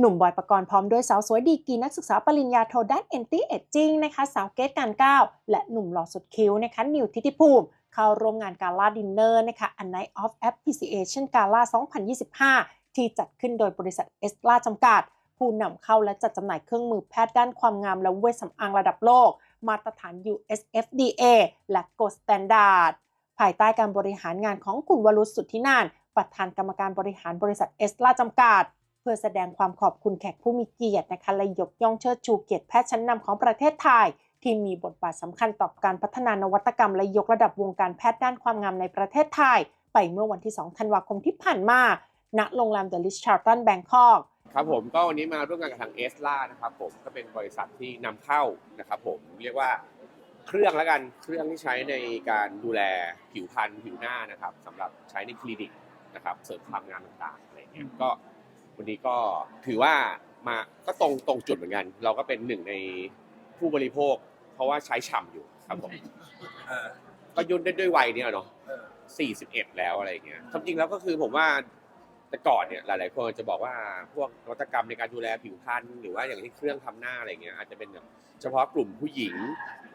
หนุ่มบอยปกรณ์พร้อมด้วยสาวสวยดีกีนักศึกษาปริญญาโทด้าน anti aging นะคะสาวเกตการก้าวและหนุ่มหล่อสุดคิ้วนะคะนิวทิติภูมิ เข้าร่วมงานกาล่าดินเนอร์นะคะ A Night of Appreciation Gala 2025 ที่จัดขึ้นโดยบริษัทเอสลาจำกัด ผู้นำเข้าและจัดจำหน่ายเครื่องมือแพทย์ด้านความงามและเวชสำอางระดับโลก มาตรฐาน USFDA และ Gold Standard ภายใต้การบริหารงานของคุณวรุษสุทธินานประธานกรรมการบริหารบริษัทเอสลาจำกัด พื่อแสดงความขอบคุณแขกผู้มีเกียรตินะคะและยกย่องเชิดชูเกียรติแพทย์ชั้นนำของประเทศไทย ที่มีบทบาทสำคัญต่อการพัฒนานวัตกรรม และยกระดับวงการแพทย์ด้านความงามในประเทศไทย ไปเมื่อวันที่ 2 ธันวาคมที่ผ่านมา ณ โรงแรมเดลิชาร์ตันแบงคอกครับผมก็วันนี้มาร่วมงานกับทางเอสลานะครับผมก็เป็นบริษัทที่นำเข้านะครับผมเรียกว่าเครื่องแล้วกันเครื่องที่ใช้ในการดูแลผิวพรรณผิวหน้านะครับสำหรับใช้ในคลินิกนะครับเสริมความงามต่างๆอะไรเงี้ยก็ วันนี้ก็ถือว่ามาก็ตรงตรงจุดเหมือนกัน เราก็เป็นหนึ่งในผู้บริโภค เพราะว่าใช้ฉ่ำอยู่ครับผมเออก็ยุ่นได้ด้วยวัยเนี่ยเนาะเออ41แล้วอะไรเงี้ยความจริงแล้วก็คือผมว่าแต่ก่อนเนี่ยหลาย ๆ คนจะบอกว่าพวกนวัตกรรมในการดูแลผิวพรรณหรือว่าอย่างที่เครื่องทำหน้าอะไรเงี้ยอาจจะเป็นแบบเฉพาะกลุ่มผู้หญิง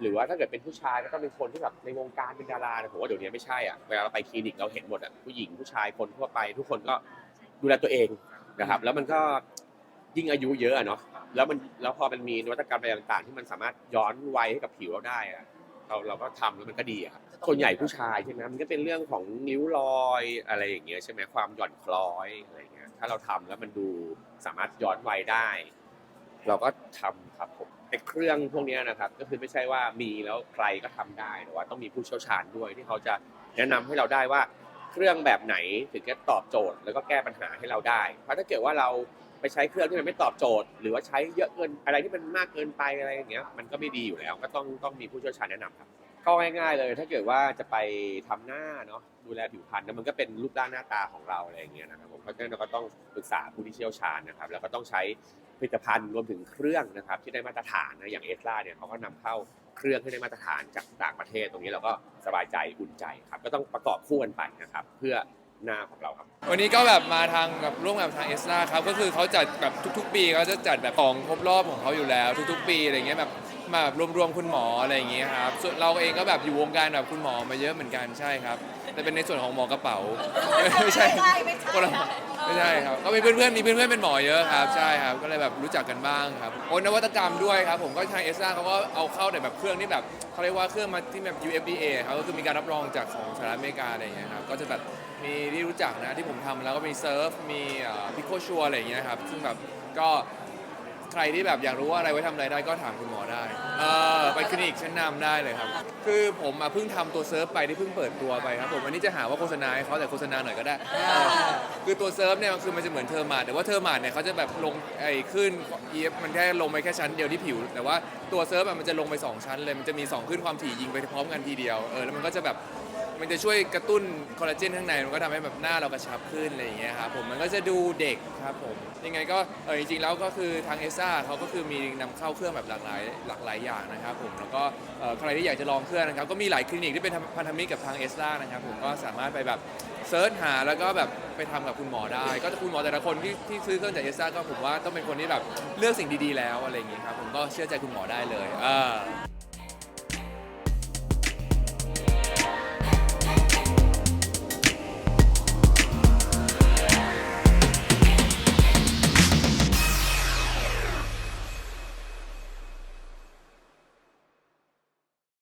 หรือว่าถ้าเกิดเป็นผู้ชายก็ต้องเป็นคนที่แบบในวงการเป็นดาราแต่ผมว่าเดี๋ยวนี้ไม่ใช่อะเวลาเราไปคลินิกเราเห็นหมดอะผู้หญิงผู้ชายคนทั่วไป ทุกคนก็ดูแลตัวเอง นะครับ แล้วมันก็ยิ่งอายุเยอะอะเนาะแล้วมันแล้วพอมันมีนวัตกรรมอะไรต่างๆ ที่มันสามารถย้อนวัยให้กับผิวเราได้อะเราเราก็ทำแล้วมันก็ดีอะครับส่วนใหญ่ผู้ชายใช่ไหมมันก็เป็นเรื่องของนิ้วรอยอะไรอย่างเงี้ยใช่ไหมความหย่อนคล้อยอะไรอย่างเงี้ยถ้าเราทำแล้วมันดูสามารถย้อนวัยได้ เราก็ทำครับผมไอ้เครื่องพวกเนี้ยนะครับ ก็คือไม่ใช่ว่ามีแล้วใครก็ทำได้แต่ว่าต้องมีผู้เชี่ยวชาญด้วยที่เขาจะแนะนำให้เราได้ว่า เครื่องแบบไหนถึงจะตอบโจทย์ แล้วก็แก้ปัญหาให้เราได้ เพราะถ้าเกิดว่าเราไปใช้เครื่องที่มันไม่ตอบโจทย์ หรือว่าใช้เยอะเกินอะไรที่มันมากเกินไปอะไรอย่างเงี้ยมันก็ไม่ดีอยู่แล้ว ก็ต้องต้องมีผู้เชี่ยวชาญแนะนำครับก็ง่ายๆเลย ถ้าเกิดว่าจะไปทำหน้าเนาะดูแลผิวพรรณมันก็เป็นรูปร่างหน้าตาของเราอะไรอย่างเงี้ยนะครับผมเพราะฉะนั้นเราก็ต้องปรึกษาผู้ที่เชี่ยวชาญนะครับ แล้วก็ต้องใช้ผลิตภัณฑ์รวมถึงเครื่องนะครับที่ได้มาตรฐานนะอย่างเอสลาเนี่ยเขาก็นำเข้า เครื่องที่ได้มาตรฐานจากต่างประเทศตรงนี้เราก็สบายใจอุ่นใจครับ ก็ต้องประกอบคู่กันไปนะครับ เพื่อหน้าของเราครับ วันนี้ก็แบบมาทางแบบร่วมกับทางเอสลาครับ ก็คือเขาจัดแบบทุก ๆ ปีเขาจะจัดแบบของครบรอบของเขาอยู่แล้ว ทุก ๆ ปีอะไรเงี้ยแบบ มาแบบรวมๆคุณหมออะไรอย่างเงี้ยครับส่วนเราเองก็แบบอยู่วงการแบบคุณหมอมาเยอะเหมือนกันใช่ครับ แต่เป็นในส่วนของหมอกระเป๋า ไม่ใช่ไม่ใช่ไม่ใช่คนละไม่ใช่ครับก็มีเพื่อนๆมีเพื่อนๆเป็นหมอเยอะครับใช่ครับก็เลยแบบรู้จักกันบ้างครับโอ้นวัตกรรมด้วยครับผมก็ทางเอสลาเขาก็เอาเข้าในแบบเครื่องที่แบบเขาเรียกว่าเครื่องมาที่แบบ UFDA ครับก็คือมีการรับรองจากของสหรัฐอเมริกาอะไรอย่างเงี้ยครับก็จะแบบมีที่รู้จักนะที่ผมทำแล้วก็มีเซิร์ฟมีพิโคชัวอะไรอย่างเงี้ยครับซึ่งแบบก็ ใครที่แบบอยากรู้ว่าอะไรไว้ทำอะไรได้ก็ถามคุณหมอได้ เออไปคลินิกชั้นนำได้เลยครับ คือผมอะเพิ่งทำตัวเซิร์ฟไปที่เพิ่งเปิดตัวไปครับผมอันนี้จะหาว่าโฆษณาให้เขาแต่โฆษณาหน่อยก็ได้คือตัวเซิร์ฟเนี่ยมันคือมันจะเหมือนเทอร์มาทแต่ว่าเทอร์มาทเนี่ยเขาจะแบบลงไอ้ขึ้น EF มันแค่ลงไปแค่ชั้นเดียวที่ผิว แต่ว่าตัวเซิร์ฟอะมันจะลงไป2ชั้นเลยมันจะมี2ขึ้นความถี่ยิงไปพร้อมกันทีเดียวเออแล้วมันก็จะแบบ มันจะช่วยกระตุ้นคอลลาเจนข้างในมันก็ทำให้แบบหน้าเรากระชับขึ้นอะไรอย่างเงี้ยครับผมมันก็จะดูเด็กครับผมยังไงก็เออจริงๆแล้วก็คือทางเอซ่าเขาก็คือมีนำเข้าเครื่องแบบหลากหลายหลากหลายอย่างนะครับผมแล้วก็เอ่อใครที่อยากจะลองเครื่องนะครับก็มีหลายคลินิกที่เป็นพันธมิตรกับทางเอซ่านะครับผมก็สามารถไปแบบเซิร์ชหาแล้วก็แบบไปทำกับคุณหมอได้ ก็คุณหมอแต่ละคนที่ที่ซื้อเครื่องจากเอซ่าก็ผมว่าต้องเป็นคนที่แบบเลือกสิ่งดีๆแล้วอะไรอย่างเงี้ยครับผมก็เชื่อใจคุณหมอได้เลยอ่า